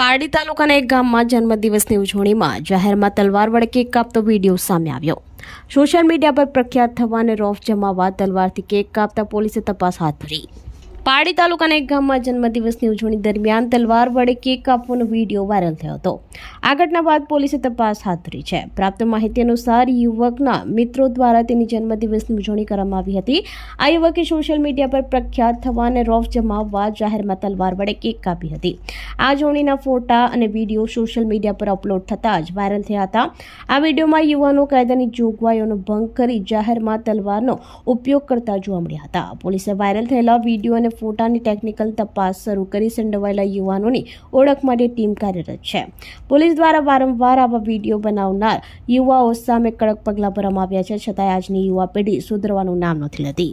પારડી તાલુકાના એક ગામમાં જન્મદિવસની ઉજવણીમાં જાહેરમાં તલવાર વડે કેક કાપતો વીડિયો સામે આવ્યો. સોશિયલ મીડિયા પર પ્રખ્યાત થવાને રોફ જમાવવા તલવારથી કેક કાપતા પોલીસે તપાસ હાથ ધરી. પારડી તાલુકાના એક ગામમાં જન્મદિવસની ઉજવણી દરમિયાન તલવાર વડે કેક કાપવાનો વીડિયો વાયરલ થયો હતો. આ ઘટના બાદ પોલીસે તપાસ હાથ ધરી છે. પ્રાપ્ત માહિતી અનુસાર યુવકના મિત્રો દ્વારા તેની જન્મદિવસની ઉજવણી કરવામાં આવી હતી. આ યુવકે સોશિયલ મીડિયા પર પ્રખ્યાત થવા અને રોફ જમાવવા જાહેરમાં તલવાર વડે કેક કાપી હતી. આ ઉજવણીના ફોટા અને વીડિયો સોશિયલ મીડિયા પર અપલોડ થતાં જ વાયરલ થયા હતા. આ વિડીયોમાં યુવાનો કાયદાની જોગવાઈઓનો ભંગ કરી જાહેરમાં તલવારનો ઉપયોગ કરતા જોવા મળ્યા હતા. પોલીસે વાયરલ થયેલા વીડિયો અને ફોટાની ટેકનિકલ તપાસ શરૂ કરી સંડોવાયેલા યુવાનોની ઓળખ માટે ટીમ કાર્યરત છે. પોલીસ દ્વારા વારંવાર આવા વીડિયો બનાવનાર યુવાઓ સામે કડક પગલાં ભરવામાં આવ્યા છે, છતાંય આજની યુવા પેઢી સુધરવાનું નામ નથી લેતી.